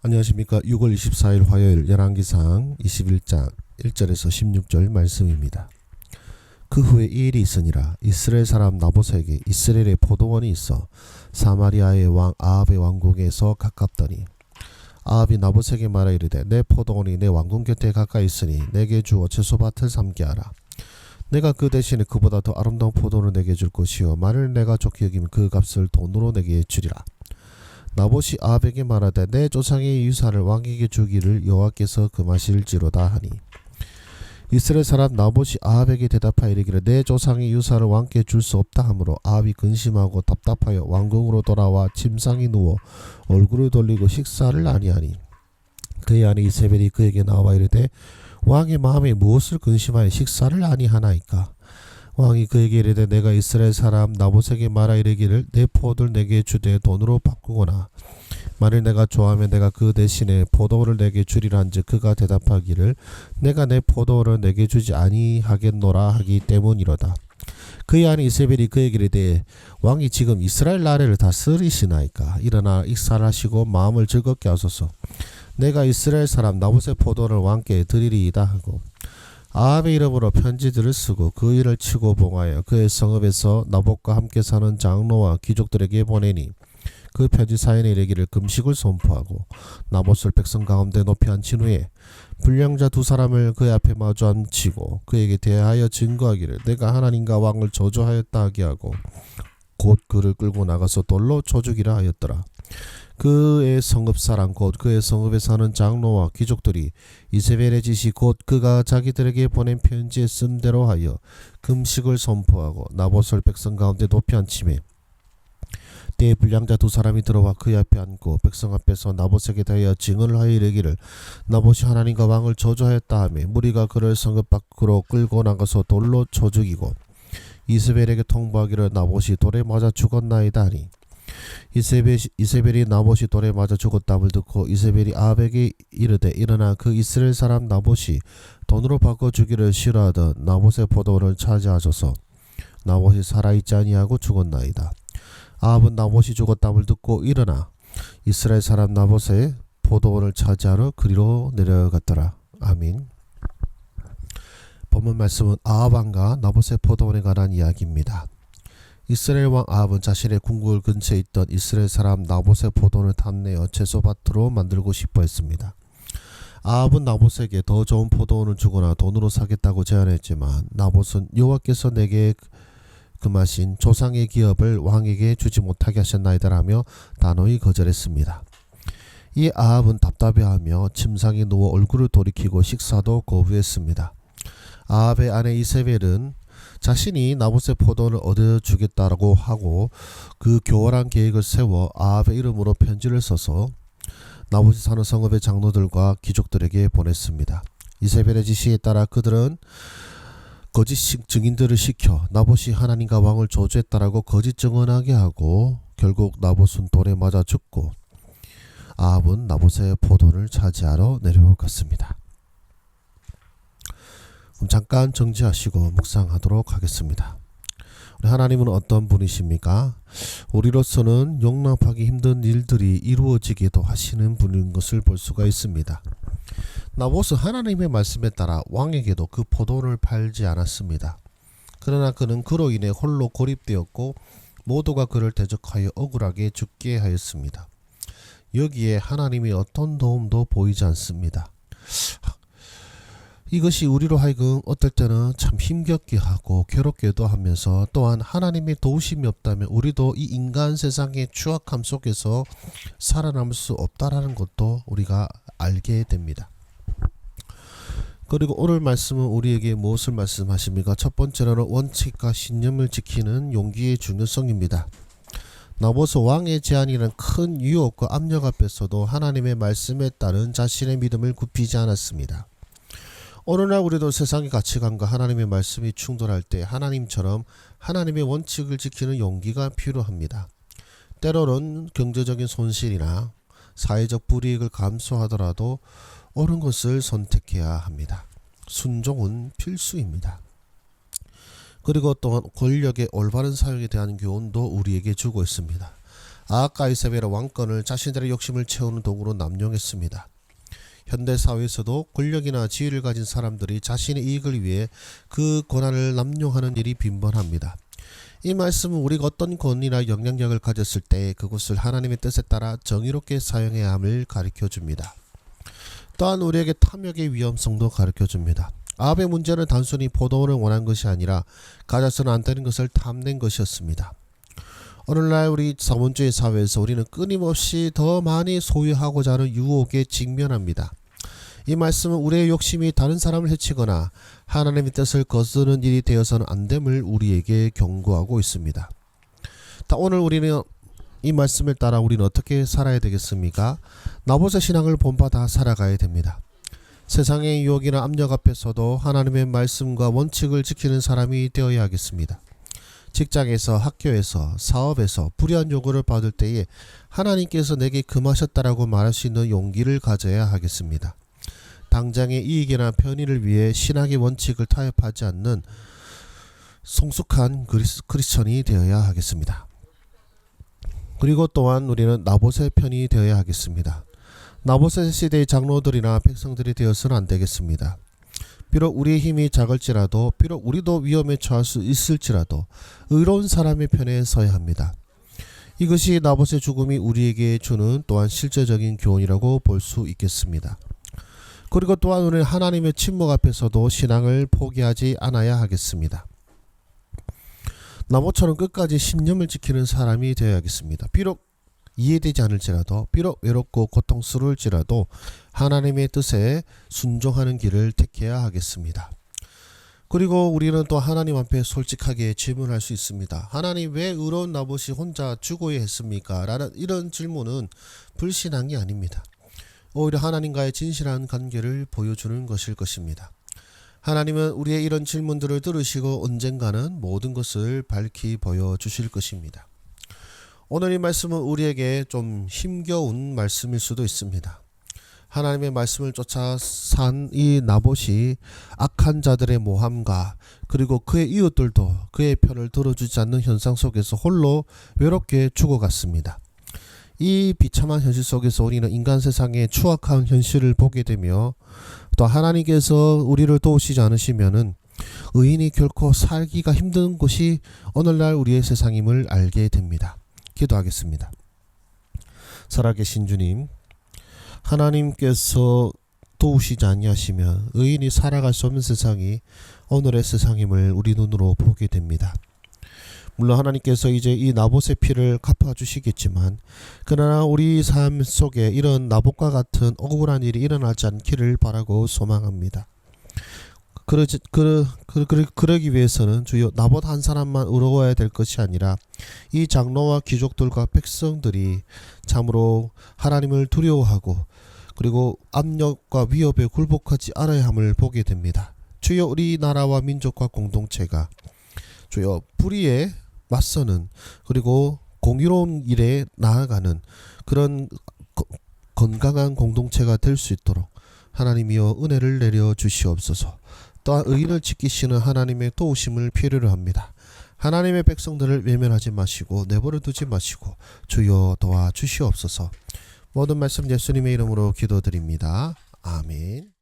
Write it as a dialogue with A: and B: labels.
A: 안녕하십니까. 6월 24일 화요일 열왕기상 21장 1절에서 16절 말씀입니다. 그 후에 이 일이 있으니라 이스라엘 사람 나보세에게 이스라엘의 포도원이 있어 사마리아의 왕 아합의 왕궁에서 가깝더니 아합이 나보세에게 말하 이르되 내 포도원이 내 왕궁 곁에 가까이 있으니 내게 주어 채소밭을 삼게 하라 내가 그 대신에 그보다 더 아름다운 포도를 내게 줄 것이요 만일 내가 좋게 여기면 그 값을 돈으로 내게 주리라 나봇이 아합에게 말하되 내 조상의 유산을 왕에게 주기를 여호와께서 금하실지로다 하니. 이스라엘 사람 나봇이 아합에게 대답하여 이르기를 내 조상의 유산을 왕께 줄 수 없다 하므로 아합이 근심하고 답답하여 왕궁으로 돌아와 침상에 누워 얼굴을 돌리고 식사를 아니하니. 그의 아내 이세벨이 그에게 나와 이르되 왕의 마음에 무엇을 근심하여 식사를 아니하나이까 왕이 그에게 이르되 내가 이스라엘 사람 나봇에게 말하 이르기를 내 포도를 내게 주되 돈으로 바꾸거나 만일 내가 좋아하면 내가 그 대신에 포도를 내게 주리라 한즉 그가 대답하기를 내가 내 포도를 내게 주지 아니하겠노라 하기 때문이로다. 그의 아내 이세벨이 그에게 이르되 왕이 지금 이스라엘 나라를 다스리시나이까? 일어나 익살하시고 마음을 즐겁게 하소서. 내가 이스라엘 사람 나봇의 포도를 왕께 드리리이다 하고 아합의 이름으로 편지들을 쓰고 그 일을 치고 봉하여 그의 성읍에서 나봇과 함께 사는 장로와 귀족들에게 보내니 그 편지 사연에 이르기를 금식을 선포하고 나봇을 백성 가운데 높이 앉힌 후에 불량자 두 사람을 그의 앞에 마주 앉히고 그에게 대하여 증거하기를 내가 하나님과 왕을 저주하였다 하게 하고 곧 그를 끌고 나가서 돌로 쳐죽이라 하였더라. 그의 성읍 사람 곧 그의 성읍에 사는 장로와 귀족들이 이세벨의 지시 곧 그가 자기들에게 보낸 편지에 쓴 대로 하여 금식을 선포하고 나봇을 백성 가운데 높이 앉히매 때에 불량자 두 사람이 들어와 그의 앞에 앉고 백성 앞에서 나봇에게 대하여 증언을 하여 이르기를 나봇이 하나님과 왕을 저주하였다 하며 무리가 그를 성읍 밖으로 끌고 나가서 돌로 쳐 죽이고 이스벨에게 통보하기를 나봇이 돌에 맞아 죽었나이다 하니 이세벨, 이세벨이 나봇이 돌에 맞아 죽었다을 듣고 이세벨이 아합에게 이르되 일어나 그 이스라엘 사람 나봇이 돈으로 바꿔 주기를 싫어하던 나봇의 포도원을 차지하소서. 나봇이 살아있지 아니하고 죽었나이다. 아합은 나봇이 죽었다을 듣고 일어나 이스라엘 사람 나봇의 포도원을 차지하러 그리로 내려갔더라. 아민 본문 말씀은 아합 왕과 나봇의 포도원에 관한 이야기입니다. 이스라엘 왕 아합은 자신의 궁궐 근처에 있던 이스라엘 사람 나봇의 포도원을 탐내어 채소밭으로 만들고 싶어 했습니다. 아합은 나봇에게 더 좋은 포도원을 주거나 돈으로 사겠다고 제안했지만 나봇은 여호와께서 내게 금하신 조상의 기업을 왕에게 주지 못하게 하셨나이다라며 단호히 거절했습니다. 이 아합은 답답해하며 침상에 누워 얼굴을 돌이키고 식사도 거부했습니다. 아합의 아내 이세벨은 자신이 나봇의 포도를 얻어주겠다라고 하고 그 교활한 계획을 세워 아합의 이름으로 편지를 써서 나봇이 사는 성읍의 장로들과 귀족들에게 보냈습니다. 이세벨의 지시에 따라 그들은 거짓 증인들을 시켜 나봇이 하나님과 왕을 저주했다라고 거짓 증언하게 하고 결국 나봇은 돌에 맞아 죽고 아합은 나봇의 포도를 차지하러 내려갔습니다. 그럼 잠깐 정지하시고 묵상하도록 하겠습니다. 하나님은 어떤 분이십니까? 우리로서는 용납하기 힘든 일들이 이루어지기도 하시는 분인 것을 볼 수가 있습니다. 나봇은 하나님의 말씀에 따라 왕에게도 그 포도를 팔지 않았습니다. 그러나 그는 그로 인해 홀로 고립되었고 모두가 그를 대적하여 억울하게 죽게 하였습니다. 여기에 하나님이 어떤 도움도 보이지 않습니다. 이것이 우리로 하여금 어떨 때는 참 힘겹게 하고 괴롭게도 하면서 또한 하나님의 도우심이 없다면 우리도 이 인간 세상의 추악함 속에서 살아남을 수 없다라는 것도 우리가 알게 됩니다. 그리고 오늘 말씀은 우리에게 무엇을 말씀하십니까? 첫 번째로는 원칙과 신념을 지키는 용기의 중요성입니다. 나보스 왕의 제안이란 큰 유혹과 압력 앞에서도 하나님의 말씀에 따른 자신의 믿음을 굽히지 않았습니다. 어느 날 우리도 세상의 가치관과 하나님의 말씀이 충돌할 때 하나님처럼 하나님의 원칙을 지키는 용기가 필요합니다. 때로는 경제적인 손실이나 사회적 불이익을 감수하더라도 옳은 것을 선택해야 합니다. 순종은 필수입니다. 그리고 또한 권력의 올바른 사용에 대한 교훈도 우리에게 주고 있습니다. 아합과 이세벨의 왕권을 자신들의 욕심을 채우는 도구로 남용했습니다. 현대 사회에서도 권력이나 지위를 가진 사람들이 자신의 이익을 위해 그 권한을 남용하는 일이 빈번합니다. 이 말씀은 우리가 어떤 권위나 영향력을 가졌을 때 그것을 하나님의 뜻에 따라 정의롭게 사용해야 함을 가르쳐 줍니다. 또한 우리에게 탐욕의 위험성도 가르쳐 줍니다. 아합의 문제는 단순히 포도원을 원한 것이 아니라 가져서는 안 되는 것을 탐낸 것이었습니다. 오늘날 우리 자본주의 사회에서 우리는 끊임없이 더 많이 소유하고자 하는 유혹에 직면합니다. 이 말씀은 우리의 욕심이 다른 사람을 해치거나 하나님의 뜻을 거스르는 일이 되어서는 안 됨을 우리에게 경고하고 있습니다. 자, 오늘 우리는 이 말씀을 따라 우리는 어떻게 살아야 되겠습니까? 나봇의 신앙을 본받아 살아가야 됩니다. 세상의 유혹이나 압력 앞에서도 하나님의 말씀과 원칙을 지키는 사람이 되어야 하겠습니다. 직장에서 학교에서 사업에서 불의한 요구를 받을 때에 하나님께서 내게 금하셨다라고 말할 수 있는 용기를 가져야 하겠습니다. 당장의 이익이나 편의를 위해 신학의 원칙을 타협하지 않는 성숙한 그리스, 크리스천이 되어야 하겠습니다. 그리고 또한 우리는 나봇의 편이 되어야 하겠습니다. 나봇의 시대의 장로들이나 백성들이 되어서는 안 되겠습니다. 비록 우리의 힘이 작을지라도 비록 우리도 위험에 처할 수 있을지라도 의로운 사람의 편에 서야 합니다. 이것이 나봇의 죽음이 우리에게 주는 또한 실제적인 교훈이라고 볼 수 있겠습니다. 그리고 또한 우리는 하나님의 침묵 앞에서도 신앙을 포기하지 않아야 하겠습니다. 나봇처럼 끝까지 신념을 지키는 사람이 되어야겠습니다. 비록 이해되지 않을지라도 비록 외롭고 고통스러울지라도 하나님의 뜻에 순종하는 길을 택해야 하겠습니다. 그리고 우리는 또 하나님 앞에 솔직하게 질문할 수 있습니다. 하나님 왜 의로운 나봇이 혼자 죽어야 했습니까? 라는 이런 질문은 불신앙이 아닙니다. 오히려 하나님과의 진실한 관계를 보여주는 것일 것입니다. 하나님은 우리의 이런 질문들을 들으시고 언젠가는 모든 것을 밝히 보여주실 것입니다. 오늘 이 말씀은 우리에게 좀 힘겨운 말씀일 수도 있습니다. 하나님의 말씀을 쫓아 산 이 나봇이 악한 자들의 모함과 그리고 그의 이웃들도 그의 편을 들어주지 않는 현상 속에서 홀로 외롭게 죽어갔습니다. 이 비참한 현실 속에서 우리는 인간 세상의 추악한 현실을 보게 되며 또 하나님께서 우리를 도우시지 않으시면은 의인이 결코 살기가 힘든 곳이 오늘날 우리의 세상임을 알게 됩니다. 기도하겠습니다. 살아계신 주님, 하나님께서 도우시지 아니하시면 의인이 살아갈 수 없는 세상이 오늘의 세상임을 우리 눈으로 보게 됩니다. 물론 하나님께서 이제 이 나봇의 피를 갚아 주시겠지만 그러나 우리 삶 속에 이런 나봇과 같은 억울한 일이 일어나지 않기를 바라고 소망합니다. 그러지 그, 그, 그, 그러기 위해서는 주여 나봇 한 사람만 의로워야 될 것이 아니라 이 장로와 귀족들과 백성들이 참으로 하나님을 두려워하고 그리고 압력과 위협에 굴복하지 않아야 함을 보게 됩니다. 주여 우리나라와 민족과 공동체가 주여 불의에 맞서는 그리고 공유로운 일에 나아가는 그런 거, 건강한 공동체가 될 수 있도록 하나님이여 은혜를 내려 주시옵소서. 또한 의인을 지키시는 하나님의 도우심을 필요로 합니다. 하나님의 백성들을 외면하지 마시고 내버려 두지 마시고 주여 도와 주시옵소서. 모든 말씀 예수님의 이름으로 기도드립니다. 아멘.